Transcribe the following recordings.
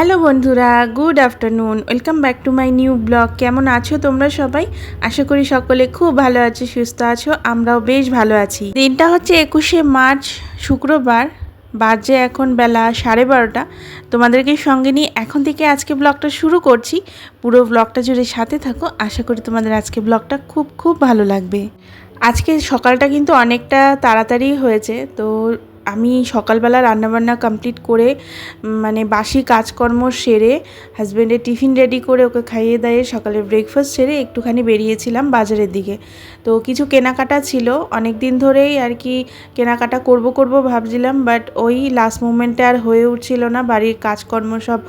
Hello বন্ধুরা, good afternoon, welcome back to my new blog. কেমন আছো তোমরা সবাই? আশা করি সকলে খুব ভালো আছো, সুস্থ আছো, আমরাও বেশ ভালো আছি। দিনটা হচ্ছে একুশে মার্চ, শুক্রবার, বাজে এখন বেলা সাড়ে বারোটা। তোমাদেরকে সঙ্গে নিয়ে এখন থেকে আজকে ব্লগটা শুরু করছি। পুরো ব্লগটা জুড়ে সাথে থাকো, আশা করি তোমাদের আজকে ব্লগটা খুব খুব ভালো লাগবে। আজকে সকালটা কিন্তু অনেকটা তাড়াতাড়ি হয়েছে, তো আমি সকালবেলা রান্নাবান্না কমপ্লিট করে মানে বাসি কাজকর্ম সেরে হাজব্যান্ডের টিফিন রেডি করে ওকে খাইয়ে দাইয়ে সকালে ব্রেকফাস্ট সেরে একটুখানি বেরিয়েছিলাম বাজারের দিকে। তো কিছু কেনাকাটা ছিল অনেক দিন ধরেই আর কি কেনাকাটা করব করব ভাবছিলাম বাট ওই লাস্ট মোমেন্টে আর হয়ে উঠছিল না, বাড়ির কাজকর্ম সব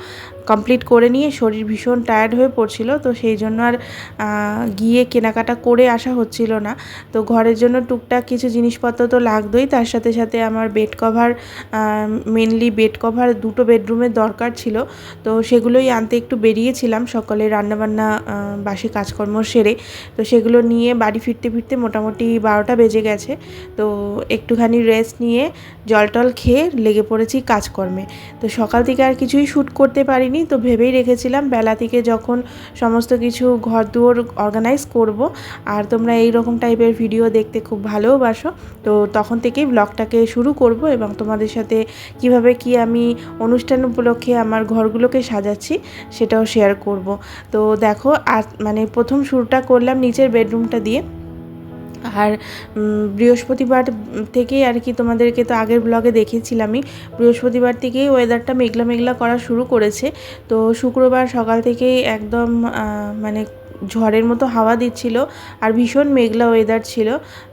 কমপ্লিট করে নিয়ে শরীর ভীষণ টায়ার্ড হয়ে পড়ছিল, তো সেই জন্য আর গিয়ে কেনাকাটা করে আসা হচ্ছিল না। তো ঘরের জন্য টুকটাক কিছু জিনিসপত্র তো লাগতোই, তার সাথে সাথে আমার bed cover mainly bed cover দুটো বেডরুমের দরকার ছিল। তো সেগুলোই আনতে একটু বেরিয়েছিলাম, সকালে রান্নাবান্না বাসি কাজকর্ম সেরে। তো সেগুলো নিয়ে বাড়ি ফিরতে ফিরতে মোটামুটি বারোটা বেজে গেছে। তো একটুখানি রেস্ট নিয়ে জল টল খেয়ে লেগে পড়েছি কাজকর্মে। তো সকাল থেকে আর কিছুই শ্যুট করতে পারিনি তো ভেবেই রেখেছিলাম বেলা থেকে যখন সমস্ত কিছু ঘর দুয়ার অর্গানাইজ করব। আর তোমরা এই রকম টাইপের ভিডিও দেখতে খুব ভালোবাসো। তো তখন থেকেই ব্লগটাকে শুরু করব এবং তোমাদের সাথে কীভাবে কি আমি অনুষ্ঠান উপলক্ষে আমার ঘরগুলোকে সাজাচ্ছি সেটাও শেয়ার করব। তো দেখো, আজ মানে প্রথম শুরুটা করলাম নিচের বেডরুমটা দিয়ে। আর বৃহস্পতিবার থেকেই আর কি তোমাদেরকে তো আগের ব্লগে দেখিয়েছিলামই বৃহস্পতিবার থেকেই ওয়েদারটা মেঘলা মেঘলা করা শুরু করেছে। তো শুক্রবার সকাল থেকেই একদম মানে ঝড়ের মতো হাওয়া দিচ্ছিল আর ভীষণ মেঘলা ওয়েদার ছিল।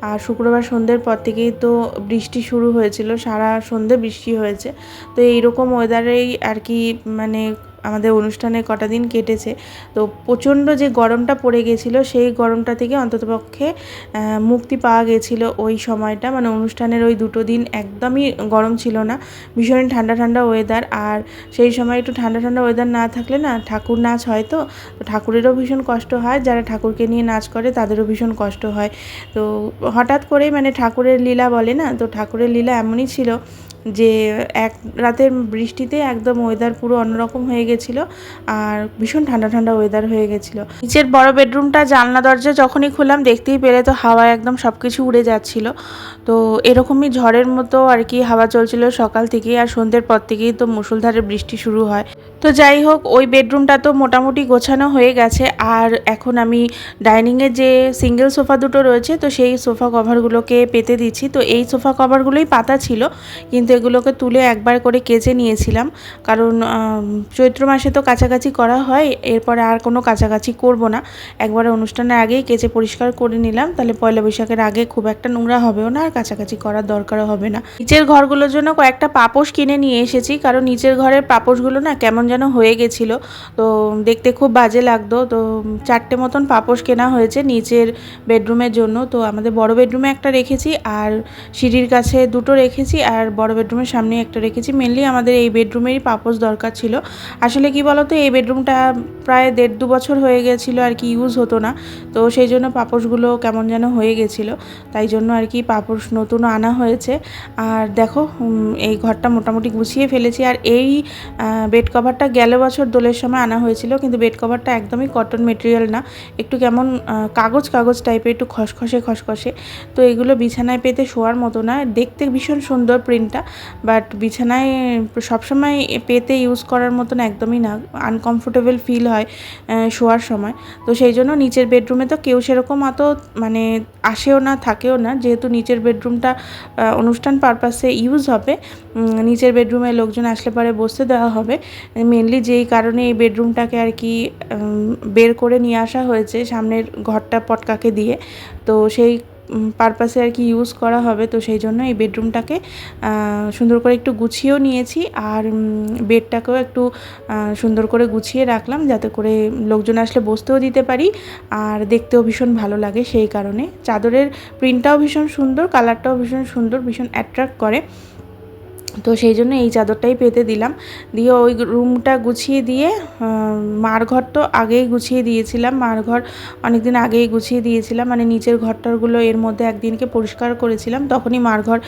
আর শুক্রবার সন্ধ্যের পর থেকেই তো বৃষ্টি শুরু হয়েছিল, সারা সন্ধে বৃষ্টি হয়েছে। তো এইরকম ওয়েদারেই আর কি মানে আমাদের অনুষ্ঠানে কটা দিন কেটেছে। তো প্রচণ্ড যে গরমটা পড়ে গেছিল, সেই গরমটা থেকে অন্ততপক্ষে মুক্তি পাওয়া গেছিল ওই সময়টা। মানে অনুষ্ঠানের ওই দুটো দিন একদমই গরম ছিল না। ভীষণ ঠান্ডা ঠান্ডা ওয়েদার আর সেই সময় একটু ঠান্ডা ঠান্ডা ওয়েদার না থাকলে না ঠাকুর নাচ হয় তো ঠাকুরেরও ভীষণ কষ্ট হয়। যারা ঠাকুরকে নিয়ে নাচ করে তাদেরও ভীষণ কষ্ট হয়। তো হঠাৎ করেই মানে ঠাকুরের লীলা বলে না, তো ঠাকুরের লীলা এমনই ছিল যে এক রাতের বৃষ্টিতে একদম ওয়েদার পুরো অন্যরকম হয়ে গেছিল আর ভীষণ ঠান্ডা ঠান্ডা ওয়েদার হয়ে গেছিল। নিচের বড় বেডরুমটা জানলা, দরজা যখনই খুললাম দেখতেই পেলে তো হাওয়া একদম সব কিছু উড়ে যাচ্ছিল। তো এরকমই ঝড়ের মতো আর কি হাওয়া চলছিল সকাল থেকেই আর সন্ধ্যের পর থেকেই তো মুষলধারে বৃষ্টি শুরু হয়। তো যাই হোক, ওই বেডরুমটা তো মোটামুটি গোছানো হয়ে গেছে। আর এখন আমি ডাইনিংয়ে যে সিঙ্গেল সোফা দুটো রয়েছে, তো সেই সোফা কভারগুলোকে পেতে দিচ্ছি। তো এই সোফা কভারগুলোই পাতা ছিল, কিন্তু এগুলোকে তুলে একবার করে কেচে নিয়েছিলাম। কারণ চৈত্র মাসে তো কাছাকাছি করা হয়, এরপরে আর কোনো কাছাকাছি করব না। একবারে অনুষ্ঠানের আগেই কেচে পরিষ্কার করে নিলাম। তাহলে পয়লা বৈশাখের আগে খুব একটা নোংরা হবেও না, আর কাছাকাছি করার দরকারও হবে না। নিচের ঘরগুলোর জন্য কয়েকটা পাপোশ কিনে নিয়ে এসেছি, কারণ নিচের ঘরের পাপোশগুলো না কেমন যেন হয়ে গেছিল। তো দেখতে খুব বাজে লাগতো। তো চারটে মতন পাপোশ কেনা হয়েছে নিচের বেডরুমের জন্য। তো আমাদের বড় বেডরুমে একটা রেখেছি আর সিঁড়ির কাছে দুটো রেখেছি আর বড় বেডরুমের সামনে একটা রেখেছি। মেনলি আমাদের এই বেডরুমেরই পাপোশ দরকার ছিল। আসলে কি বলতো, এই বেডরুমটা প্রায় দেড় দু বছর হয়ে গেছিল আর কি, ইউজ হতো না। তো সেই জন্য পাপোশগুলো কেমন যেন হয়ে গেছিল। তাই জন্য আর কি পাপোশ নতুন আনা হয়েছে। আর দেখো এই ঘরটা মোটামুটি গুছিয়ে ফেলেছি। আর এই বেড কভারটা গেল বছর দোলের সময় আনা হয়েছিল, কিন্তু বেড কভারটা একদমই কটন মেটেরিয়াল না। একটু কেমন কাগজ কাগজ টাইপের একটু খসখসে খসখসে। তো এগুলো বিছানায় পেতে শোয়ার মতো না। দেখতে ভীষণ সুন্দর প্রিন্টটা বাট বিছানায় সবসময় পেতে ইউজ করার মতন একদমই না। আনকমফোর্টেবল ফিল হয় শোয়ার সময়। তো সেই জন্য নিচের বেডরুমে তো কেউ সেরকম অত মানে আসেও না, থাকেও না। যেহেতু নিচের বেডরুমটা অনুষ্ঠান পারপাসে ইউজ হবে নিচের বেডরুমে লোকজন আসলে পরে বসতে দেওয়া হবে। মেনলি যেই কারণে এই বেডরুমটাকে আর কি বের করে নিয়ে আসা হয়েছে সামনের ঘরটা পটকাকে দিয়ে। তো সেই পারপাসে আর কি ইউজ করা হবে, তো সেই জন্য এই বেডরুমটাকে সুন্দর করে একটু গুছিয়েও নিয়েছি। আর বেডটাকেও একটু সুন্দর করে গুছিয়ে রাখলাম যাতে করে লোকজন আসলে বসতেও দিতে পারি আর দেখতেও ভীষণ ভালো লাগে সেই কারণে। চাদরের প্রিন্টটাও ভীষণ সুন্দর কালারটাও ভীষণ সুন্দর, ভীষণ অ্যাট্রাক্ট করে। তো সেই জন্য এই চাদরটাই পেতে দিলাম। দিয়ে ওই রুমটা গুছিয়ে দিয়ে মার ঘর তো আগেই গুছিয়ে দিয়েছিলাম। মার ঘর অনেক দিন আগেই গুছিয়ে দিয়েছিলাম। মানে নিচের ঘরটারগুলো এর মধ্যে একদিনকে পরিষ্কার করেছিলাম। তখনই মার ঘর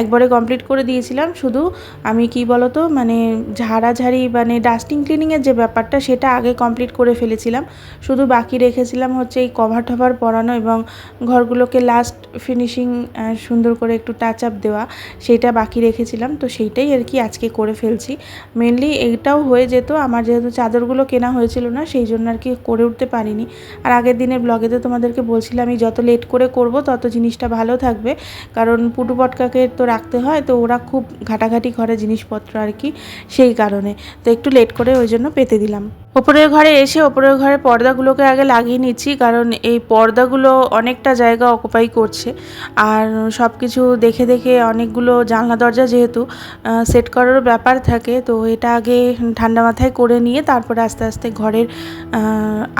একবারে কমপ্লিট করে দিয়েছিলাম। শুধু আমি কি বলতো মানে ঝাড়াঝাড়ি মানে ডাস্টিং ক্লিনিংয়ের যে ব্যাপারটা, সেটা আগে কমপ্লিট করে ফেলেছিলাম। শুধু বাকি রেখেছিলাম হচ্ছে এই কভার টভার পরানো এবং ঘরগুলোকে লাস্ট ফিনিশিং সুন্দর করে একটু টাচ আপ দেওয়া সেইটা বাকি রেখেছিলাম। তো সেইটাই আর কি আজকে করে ফেলছি। মেনলি এইটাও হয়ে যেত, আমার যেহেতু চাদরগুলো কেনা হয়েছিল না, সেই জন্য আর কি করে উঠতে পারিনি। আর আগের দিনের ব্লগেতে তোমাদেরকে বলছিলাম আমি যত লেট করে করব, তত জিনিসটা ভালো থাকবে। কারণ পুটু পটকাকে তো রাখতে হয়, তো ওরা খুব ঘাটাঘাটি করে জিনিসপত্র আর কি, সেই কারণে। তো একটু লেট করে ওই জন্য পেতে দিলাম। ওপরের ঘরে এসে ওপরের ঘরে পর্দাগুলোকে আগে লাগিয়ে নিচ্ছি, কারণ এই পর্দাগুলো অনেকটা জায়গা অকুপাই করছে। আর সব কিছু দেখে দেখে অনেকগুলো জানলা দরজা যেহেতু সেট করারও ব্যাপার থাকে, তো এটা আগে ঠান্ডা মাথায় করে নিয়ে তারপরে আস্তে আস্তে ঘরের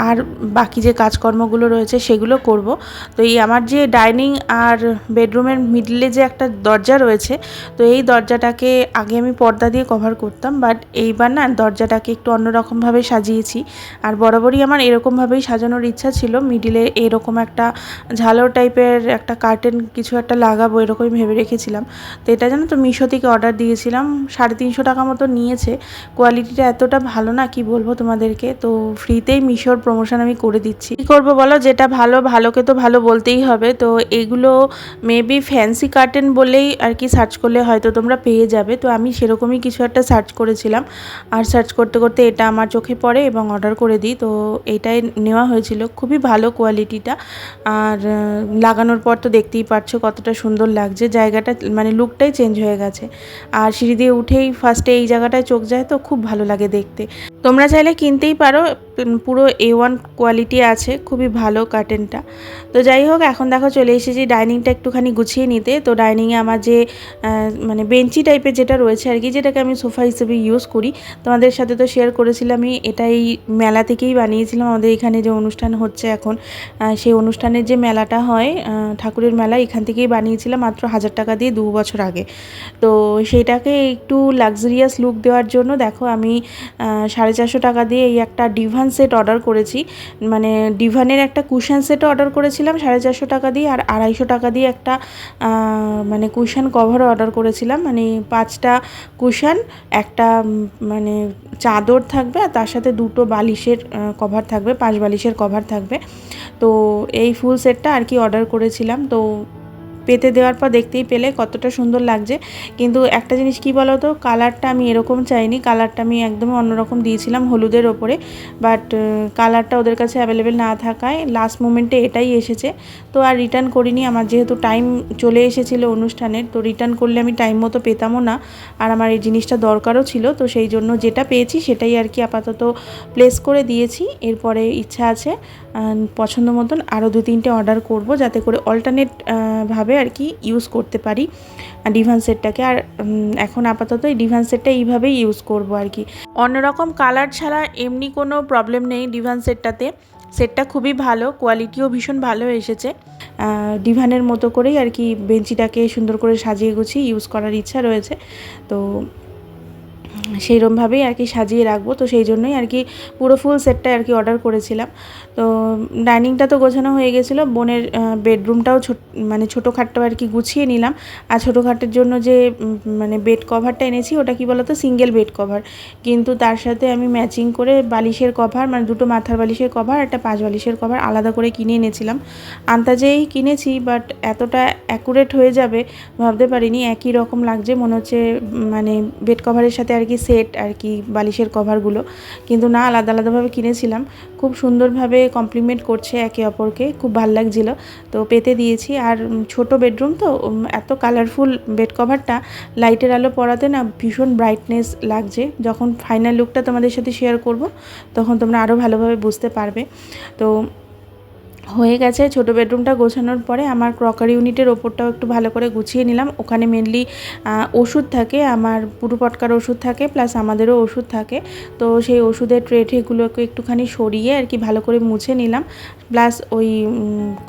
আর বাকি যে কাজকর্মগুলো রয়েছে সেগুলো করব। তো এই আমার যে ডাইনিং আর বেডরুমের মিডলে যে একটা দরজা রয়েছে, তো এই দরজাটাকে আগে আমি পর্দা দিয়ে কভার করতাম বাট এইবার না দরজাটাকে একটু অন্যরকমভাবে সাজিয়েছি। আর বরাবরই আমার এরকমভাবেই সাজানোর ইচ্ছা ছিল। মিডিলে এরকম একটা ঝালর টাইপের একটা কার্টেন কিছু একটা লাগাবো এরকমই ভেবে রেখেছিলাম। তো এটা জানো তো মিশো থেকে অর্ডার দিয়েছিলাম। সাড়ে তিনশো টাকা মতো নিয়েছে। কোয়ালিটিটা এতটা ভালো না, কি বলব তোমাদেরকে? তো ফ্রিতেই মিশোর প্রমোশন আমি করে দিচ্ছি। কী করব বলো? যেটা ভালো, ভালোকে তো ভালো বলতেই হবে। তো এগুলো মেবি ফ্যান্সি কার্টেন বলেই আর কি সার্চ করলে হয়তো তোমরা পেয়ে যাবে। তো আমি সেরকমই কিছু একটা সার্চ করেছিলাম। আর সার্চ করতে করতে এটা আমার চোখে পড়ে। এবং অর্ডার করে দিই। তো এইটাই নেওয়া হয়েছিল। খুবই ভালো কোয়ালিটিটা আর লাগানোর পর তো দেখতেই পাচ্ছ কতটা সুন্দর লাগছে। জায়গাটা মানে লুকটাই চেঞ্জ হয়ে গেছে। আর সিঁড়ি দিয়ে উঠেই ফার্স্টে এই জায়গাটায় চোখ যায় তো খুব ভালো লাগে দেখতে। তোমরা চাইলে কিনতেই পারো। পুরো এ ওয়ান কোয়ালিটি আছে, খুবই ভালো কার্টেনটা তো যাই হোক, এখন দেখো চলে এসেছি ডাইনিংটা একটুখানি গুছিয়ে নিতে। তো ডাইনিংয়ে আমার যে মানে বেঞ্চি টাইপের যেটা রয়েছে আর কি, যেটাকে আমি সোফা হিসেবে ইউজ করি, তোমাদের সাথে তো শেয়ার করেছিলাম, আমি এটাই মেলা থেকেই বানিয়েছিলাম। আমাদের এখানে যে অনুষ্ঠান হচ্ছে এখন সেই অনুষ্ঠানের যে মেলাটা হয় ঠাকুরের মেলা, এখান থেকেই বানিয়েছিলাম মাত্র হাজার টাকা দিয়ে দু বছর আগে। তো সেইটাকে একটু লাক্সারিয়াস লুক দেওয়ার জন্য দেখো আমি সাড়ে চারশো টাকা দিয়ে এই একটা ডিভান সেট অর্ডার করেছি। মানে ডিভানের একটা কুশন সেটও অর্ডার করেছিলাম, সাড়ে চারশো টাকা দিয়ে আর আড়াইশো টাকা দিয়ে একটা মানে কুশন কভারও অর্ডার করেছিলাম। মানে পাঁচটা কুশন, একটা মানে চাদর থাকবে আর তার সাথে দুটো বালিশের কভার থাকবে, পাঁচ বালিশের কভার থাকবে। তো এই ফুল সেটটা আর কি অর্ডার করেছিলাম। তো পেতে দেওয়ার পর দেখতেই পেলে কতটা সুন্দর লাগছে। কিন্তু একটা জিনিস কি বলো তো কালারটা আমি এরকম চাইনি, কালারটা আমি একদমই অন্যরকম দিয়েছিলাম হলুদের ওপরে। বাট কালারটা ওদের কাছে অ্যাভেলেবেল না থাকায় লাস্ট মোমেন্টে এটাই এসেছে। তো আর রিটার্ন করিনি, আমার যেহেতু টাইম চলে এসেছিল অনুষ্ঠানের, তো রিটার্ন করলে আমি টাইম মতো পেতামও না। আর আমার এই জিনিসটা দরকারও ছিল, তো সেই জন্য যেটা পেয়েছি সেটাই আর কি আপাতত প্লেস করে দিয়েছি। এরপরে ইচ্ছা আছে পছন্দ মতন আরও দু তিনটে অর্ডার করব, যাতে করে অল্টারনেট ভাবে আর কি ইউজ করতে পারি ডিভান সেটটাকে। আর এখন আপাতত এই ডিভান সেটটা এইভাবেই ইউজ করব আর কি। অন্যরকম কালার ছাড়া এমনি কোনো প্রবলেম নেই ডিভান সেটটাতে। সেটটা খুবই ভালো কোয়ালিটিও ভীষণ ভালো এসেছে। ডিভানের মতো করেই আর কি বেঞ্চিটাকে সুন্দর করে সাজিয়ে গুছিয়ে ইউজ করার ইচ্ছা রয়েছে। তো সেইরমভাবেই আর কি সাজিয়ে রাখব। তো সেই জন্যই আর কি পুরো ফুল সেটটাই আর কি অর্ডার করেছিলাম। তো ডাইনিংটা তো গোছানো হয়ে গেছিল। বোনের বেডরুমটাও ছোট মানে ছোটোখাট্টো আর কি গুছিয়ে নিলাম। আর ছোটোখাটের জন্য যে মানে বেড কভারটা এনেছি, ওটা কি বলতো? সিঙ্গেল বেড কভার কিন্তু তার সাথে আমি ম্যাচিং করে বালিশের কভার মানে দুটো মাথার বালিশের কভার একটা পাঁচ বালিশের কভার আলাদা করে কিনে এনেছিলাম। আন্তাজেই কিনেছি বাট এতটা অ্যাকুরেট হয়ে যাবে, ভাবতে পারিনি। একই রকম লাগছে, মনে হচ্ছে মানে বেড কভারের সাথে আর কি সেট আর কি বালিশের কভারগুলো কিন্তু না, আলাদা আলাদাভাবে কিনেছিলাম। খুব সুন্দরভাবে কমপ্লিমেন্ট করছে একে অপরকে, খুব ভালো লাগছিল। তো পেতে দিয়েছি। আর ছোট বেডরুম তো এত কালারফুল বেড কভারটা লাইটের আলো পড়াতে না ভীষণ ব্রাইটনেস লাগছে। যখন ফাইনাল লুকটা তোমাদের সাথে শেয়ার করব, তখন তোমরা আরও ভালোভাবে বুঝতে পারবে। তো হয়ে গেছে। ছোট বেডরুমটা গোছানোর পরে আমার ক্রকারি ইউনিটের ওপরটাও একটু ভালো করে গুছিয়ে নিলাম। ওখানে মেনলি ওষুধ থাকে, আমার পুরু পটকার ওষুধ থাকে প্লাস আমাদেরও ওষুধ থাকে। তো সেই ওষুধের ট্রে ট্রেগুলোকে একটুখানি সরিয়ে আর কি ভালো করে মুছে নিলাম। প্লাস ওই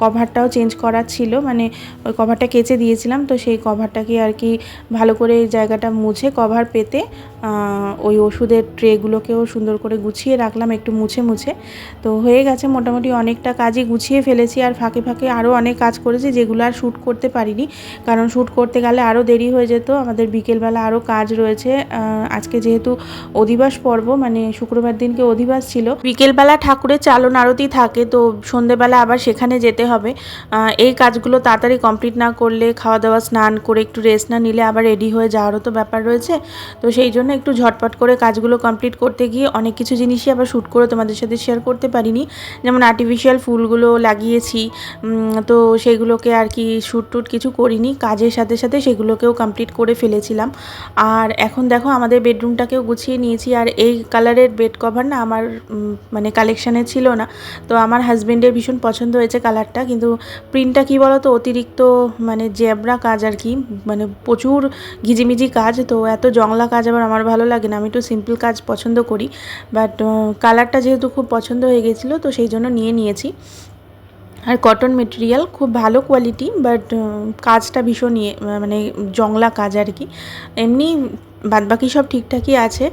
কভারটাও চেঞ্জ করার ছিল মানে ওই কভারটা কেচে দিয়েছিলাম। তো সেই কভারটাকে আর কি ভালো করে জায়গাটা মুছে কভার পেতে ওই ওষুধের ট্রেগুলোকেও সুন্দর করে গুছিয়ে রাখলাম একটু মুছে মুছে। তো হয়ে গেছে মোটামুটি অনেকটা কাজই গুছিয়ে ফেলেছি আর ফাঁকে ফাঁকে আরও অনেক কাজ করেছি যেগুলো আর শ্যুট করতে পারিনি। কারণ শ্যুট করতে গেলে আরও দেরি হয়ে যেত। আমাদের বিকেলবেলা আরও কাজ রয়েছে। আজকে যেহেতু অধিবাস পর্ব মানে শুক্রবার দিনকে অধিবাস ছিল। বিকেলবেলা ঠাকুরের চালন আরতি থাকে, তো সন্ধেবেলা আবার সেখানে যেতে হবে। এই কাজগুলো তাড়াতাড়ি কমপ্লিট না করলে খাওয়া দাওয়া স্নান করে একটু রেস্ট না নিলে আবার রেডি হয়ে যাওয়ারও তো ব্যাপার রয়েছে। তো সেই জন্য একটু ঝটপট করে কাজগুলো কমপ্লিট করতে গিয়ে অনেক কিছু জিনিসই আবার শ্যুট করে তোমাদের সাথে শেয়ার করতে পারিনি। যেমন আর্টিফিশিয়াল ফুলগুলো লাগিয়েছি। তো সেগুলোকে আর কি শ্যুট টুট কিছু করিনি। কাজের সাথে সাথে সেগুলোকেও কমপ্লিট করে ফেলেছিলাম। আর এখন দেখো আমাদের বেডরুমটাকেও গুছিয়ে নিয়েছি। আর এই কালারের বেড কভার না আমার মানে কালেকশানে ছিল না। তো আমার হাজব্যান্ডের ভীষণ পছন্দ হয়েছে কালারটা কিন্তু প্রিন্টটা কী বলো তো অতিরিক্ত মানে জ্যাবরা কাজ আর কি। মানে প্রচুর ঘিজিমিজি কাজ। তো এত জংলা কাজ আবার আমার ভালো লাগে না। আমি একটু সিম্পল কাজ পছন্দ করি। বাট কালারটা যেহেতু খুব পছন্দ হয়ে গেছিল, তো সেই জন্য নিয়ে নিয়েছি। আর কটন মেটেরিয়াল খুব ভালো কোয়ালিটি বাট কাজটা ভীষণ ইয়ে মানে জংলা কাজ আর কি। এমনি বাদবাকি সব ঠিকঠাকই আছে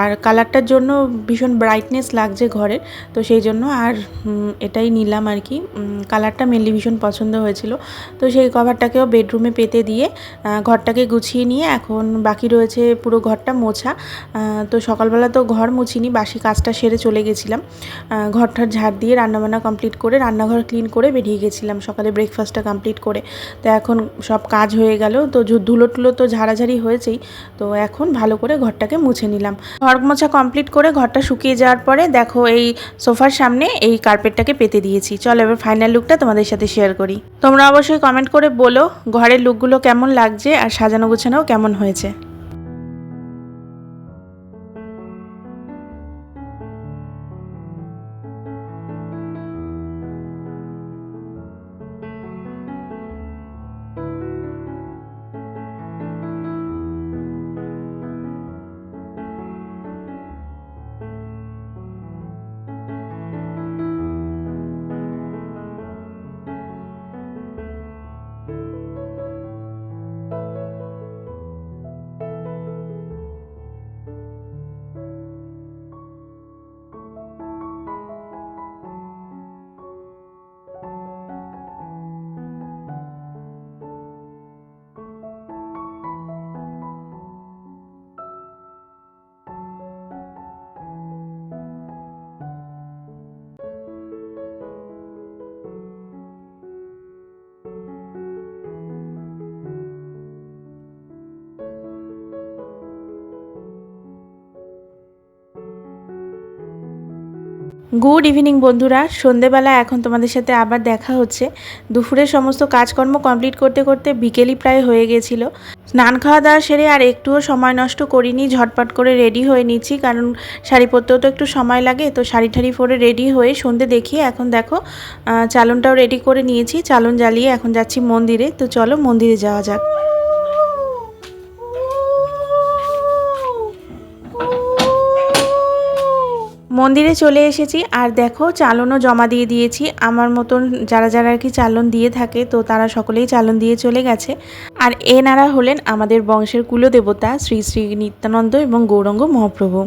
আর কালারটার জন্য ভীষণ ব্রাইটনেস লাগছে ঘরের তো সেই জন্য আর এটাই নিলাম আর কি। কালারটা মেনলি ভীষণ পছন্দ হয়েছিল, তো সেই কভারটাকেও বেডরুমে পেতে দিয়ে ঘরটাকে গুছিয়ে নিয়ে এখন বাকি রয়েছে পুরো ঘরটা মোছা তো সকালবেলা তো ঘর মুছিনি, বাসি কাজটা সেরে চলে গেছিলাম ঘরটার ঝাড় দিয়ে রান্নাবান্না কমপ্লিট করে, রান্নাঘর ক্লিন করে বেরিয়ে গেছিলাম সকালে ব্রেকফাস্টটা কমপ্লিট করে, তো এখন সব কাজ হয়ে গেল, তো ধুলো টুলো তো ঝাড়াঝাড়ি হয়েছেই তো এখন ভালো করে ঘরটাকে মুছে নিলাম। ঘর মোছা কমপ্লিট করে ঘরটা শুকিয়ে যাওয়ার পরে দেখো এই সোফার সামনে এই কার্পেটটাকে পেতে দিয়েছি। চলো এবার ফাইনাল লুকটা তোমাদের সাথে শেয়ার করি। তোমরা অবশ্যই কমেন্ট করে বলো ঘরের লুকগুলো কেমন লাগছে আর সাজানো গুছানোও কেমন হয়েছে। গুড ইভিনিং বন্ধুরা। সন্ধেবেলা এখন তোমাদের সাথে আবার দেখা হচ্ছে। দুপুরের সমস্ত কাজকর্ম কমপ্লিট করতে করতে বিকেলই প্রায় হয়ে গেছিল। স্নান খাওয়া দাওয়া সেরে আর একটুও সময় নষ্ট করিনি, ঝটপট করে রেডি হয়ে নিচ্ছি। কারণ শাড়ি পরতেও তো একটু সময় লাগে, তো শাড়ি ঠাড়ি পরে রেডি হয়ে সন্ধে দেখিয়ে এখন দেখো চালনটাও রেডি করে নিয়েছি। চালন জ্বালিয়ে এখন যাচ্ছি মন্দিরে। তো চলো মন্দিরে যাওয়া যাক। মন্দিরে চলে এসেছি। আর দেখো, চালনও জমা দিয়ে দিয়েছি। আমার মতন যারা যারা আর কি চালন দিয়ে থাকে, তো তারা সকলেই চালন দিয়ে চলে গেছে। আর এনারা হলেন আমাদের বংশের কুলদেবতা শ্রী শ্রী নিত্যানন্দ এবং গৌরঙ্গ মহাপ্রভু।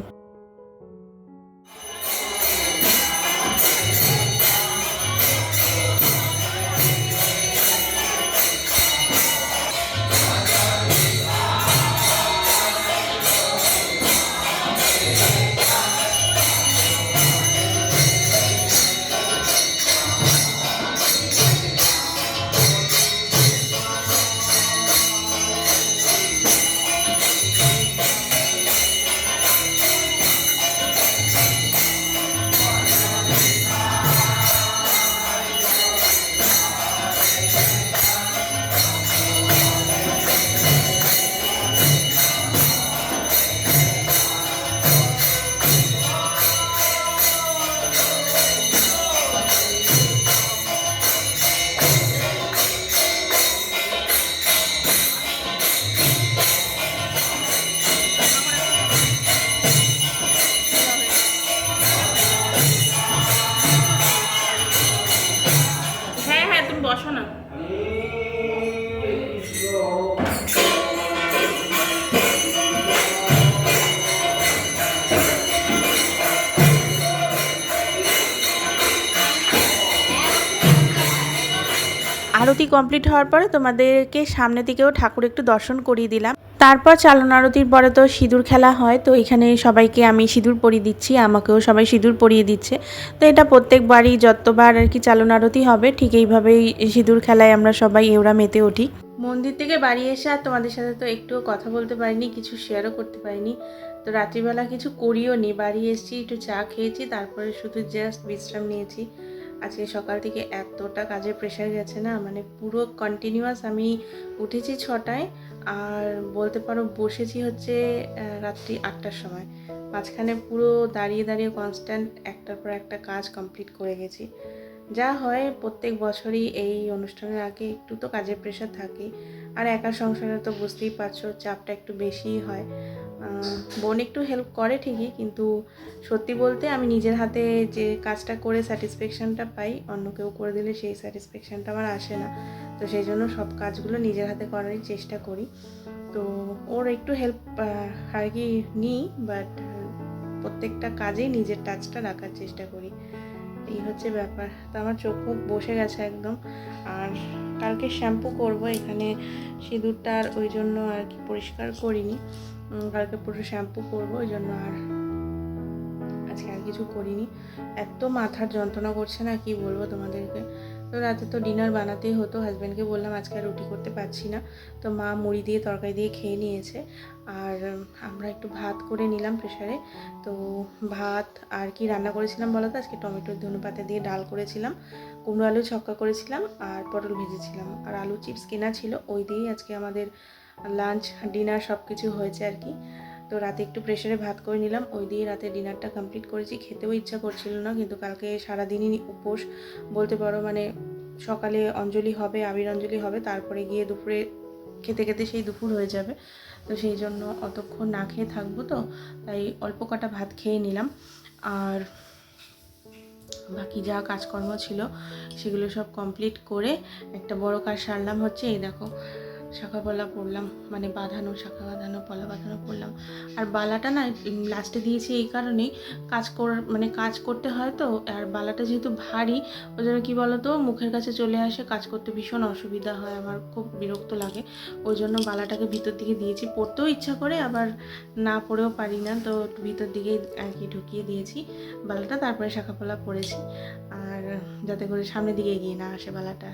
আরতি কমপ্লিট হওয়ার পরে তোমাদেরকে সামনে থেকেও ঠাকুর একটু দর্শন করিয়ে দিলাম। তারপর চালন আরতির পরে তো সিঁদুর খেলা হয়, তো এখানে সবাইকে আমি সিঁদুর পরিয়ে দিচ্ছি, আমাকেও সবাই সিঁদুর পরিয়ে দিচ্ছে। তো এটা প্রত্যেকবারই যতবার আর কি চালন আরতি হবে, ঠিক এইভাবেই সিঁদুর খেলায় আমরা সবাই এওরা মেতে উঠি। মন্দির থেকে বাড়ি এসে আর তোমাদের সাথে তো একটুও কথা বলতে পারিনি, কিছু শেয়ারও করতে পারিনি। তো রাত্রিবেলা কিছু করিও নি, বাড়ি এসেছি, একটু চা খেয়েছি, তারপরে শুধু জাস্ট বিশ্রাম নিয়েছি। আজকে সকাল থেকে এতটা কাজের প্রেশার গেছে না মানে পুরো কন্টিনিউয়াস আমি উঠেছি ছটায় আর বলতে পারো বসেছি হচ্ছে রাত্রি আটটার সময়। মাঝখানে পুরো দাঁড়িয়ে দাঁড়িয়ে কনস্ট্যান্ট একটার পর একটা কাজ কমপ্লিট করে গেছি। যা হয় প্রত্যেক বছরই এই অনুষ্ঠানের আগে একটু তো কাজের প্রেশার থাকেই আর একা সংসারে তো বুঝতেই পারছ, চাপটা একটু বেশিই হয়। বোন একটু হেল্প করে ঠিকই, কিন্তু সত্যি বলতে আমি নিজের হাতে যে কাজটা করে স্যাটিসফ্যাকশানটা পাই, অন্য কেউ করে দিলে সেই স্যাটিসফ্যাকশানটা আমার আসে না। তো সেই জন্য সব কাজগুলো নিজের হাতে করারই চেষ্টা করি। তো ওর একটু হেল্প আর কি নিই বাট প্রত্যেকটা কাজেই নিজের টাচটা রাখার চেষ্টা করি। এই হচ্ছে ব্যাপার। তো আমার চোখ মুখ বসে গেছে একদম। আর কালকে শ্যাম্পু করব, এখানে সিঁদুরটা আর ওই জন্য আর কি পরিষ্কার করিনি। কালকে পুরো শ্যাম্পু করব ওই জন্য আর আজকে আর কিছু করিনি। এত মাথার যন্ত্রণা করছে না, কি বলব তোমাদেরকে? তো রাতে তো ডিনার বানাতেই হতো হাজব্যান্ডকে বললাম আজকে আর রুটি করতে পারছি না। তো মা মুড়ি দিয়ে তরকারি দিয়ে খেয়ে নিয়েছে। আর আমরা একটু ভাত করে নিলাম প্রেশারে তো ভাত আর কি রান্না করেছিলাম বলো তো? আজকে টমেটো, ধনে পাতা দিয়ে ডাল করেছিলাম। কুমড়ো আলু ছক্কা করেছিলাম আর পটল ভেজেছিলাম। আর আলু চিপস কেনা ছিল, ওই দিয়েই আজকে আমাদের লাঞ্চ ডিনার সব কিছু হয়েছে আর কি। তো রাতে একটু প্রেশারে ভাত করে নিলাম। ওই দিয়ে রাতে ডিনারটা কমপ্লিট করেছি। খেতেও ইচ্ছা করছিল না, কিন্তু কালকে সারাদিনই উপোস। বলতে পারো মানে সকালে অঞ্জলি হবে, আবির অঞ্জলি হবে, তারপরে গিয়ে দুপুরে খেতে খেতে সেই দুপুর হয়ে যাবে। তো সেই জন্য অতক্ষণ না খেয়ে থাকব তো, তাই অল্প কটা ভাত খেয়ে নিলাম। আর বাকি যা কাজকর্ম ছিল, সেগুলো সব কমপ্লিট করে একটা বড় কাজ সারলাম হচ্ছে, এই দেখো। শাখা পলা পরলাম মানে বাঁধানো, শাখা বাঁধানো, পলা বাঁধানো পরলাম আর বালাটা না লাস্টে দিয়েছি এই কারণেই। কাজ কর মানে কাজ করতে হয় তো, আর বালাটা যেহেতু ভারী, ওই জন্য কী বলতো, মুখের কাছে চলে আসে, কাজ করতে ভীষণ অসুবিধা হয়, আমার খুব বিরক্ত লাগে। ওই জন্য বালাটাকে ভিতর দিকে দিয়েছি পড়তেও ইচ্ছা করে, আবার না পড়েও পারি না, তো ভিতর দিকেই আর কি ঢুকিয়ে দিয়েছি, বালাটা, তারপরে শাখাপলা পরেছি আর যাতে করে সামনের দিকে এগিয়ে না আসে বালাটা।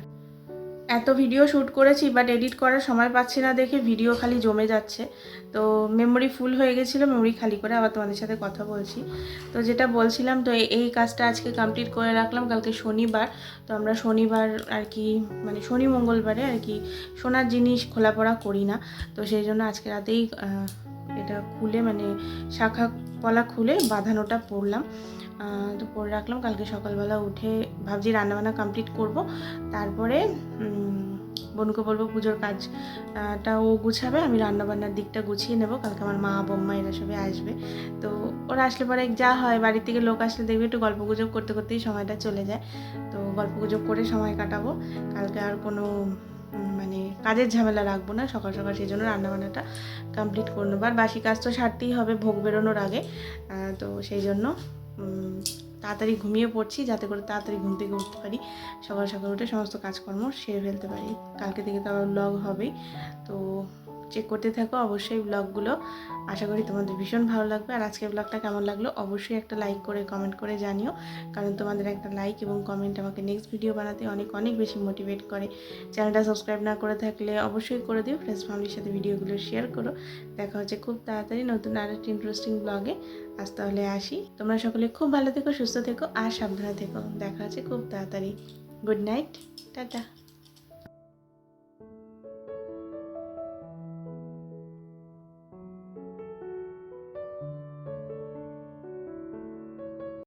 এত ভিডিও শ্যুট করেছি বাট এডিট করার সময় পাচ্ছি না দেখে ভিডিও খালি জমে যাচ্ছে। তো মেমোরি ফুল হয়ে গেছিল মেমোরি খালি করে আবার তোমাদের সাথে কথা বলছি। তো যেটা বলছিলাম, তো এই- কাজটা আজকে কমপ্লিট করে রাখলাম, কালকে শনিবার। তো আমরা শনিবার আর কি মানে শনি মঙ্গলবারে আর কি সোনার জিনিস খোলা পড়া করি না। তো সেই জন্য আজকে রাতেই এটা খুলে মানে শাখা পলা খুলে বাঁধানোটা পরলাম। তো পরে রাখলাম। কালকে সকালবেলা উঠে ভাবছি রান্নাবান্না কমপ্লিট করব। তারপরে বোনকে বলব পুজোর কাজটা ও গুছাবে, আমি রান্নাবান্নার দিকটা গুছিয়ে নেব। কালকে আমার মা, বোম্মা এরা সবাই আসবে। তো ওরা আসলে পরে যা হয় বাড়ি থেকে লোক আসলে দেখবে একটু গল্প গুজব করতে, করতেই সময়টা চলে যায়। তো গল্প গুজব করে সময় কাটাবো। কালকে আর কোনো মানে কাজের ঝামেলা রাখব না, সকাল সকাল সেই জন্য রান্নাবান্নাটা কমপ্লিট করে নেব। আর বাসি কাজ তো সারতেই হবে, ভোগ বেরোনোর আগে। তো সেই জন্য তাড়াতাড়ি ঘুমিয়ে পড়ছি যাতে করে তাড়াতাড়ি ঘুম থেকে উঠতে পারি। সকাল সকাল উঠে সমস্ত কাজকর্ম সেরে ফেলতে পারি। কালকে থেকে তো আবার ব্লগ হবেই। তো চেক করতে থাকো। অবশ্যই ব্লগগুলো আশা করি তোমাদের ভীষণ ভালো লাগবে। আর আজকের ব্লগটা কেমন লাগল অবশ্যই একটা লাইক করে কমেন্ট করে জানিও। কারণ তোমাদের একটা লাইক এবং কমেন্ট আমাকে নেক্সট ভিডিও বানাতে অনেক অনেক বেশি মোটিভেট করে। চ্যানেলটা সাবস্ক্রাইব না করে থাকলে অবশ্যই করে দিও। ফ্রেন্ডস ফ্যামিলির সাথে ভিডিওগুলো শেয়ার করো। দেখা হচ্ছে খুব তাড়াতাড়ি নতুন আর একটা ইন্টারেস্টিং ব্লগে আজ তাহলে আসি। তোমরা সকলে খুব ভালো থেকো, সুস্থ থেকো, আর সাবধানে থেকো। দেখা হচ্ছে খুব তাড়াতাড়ি। Good night tata.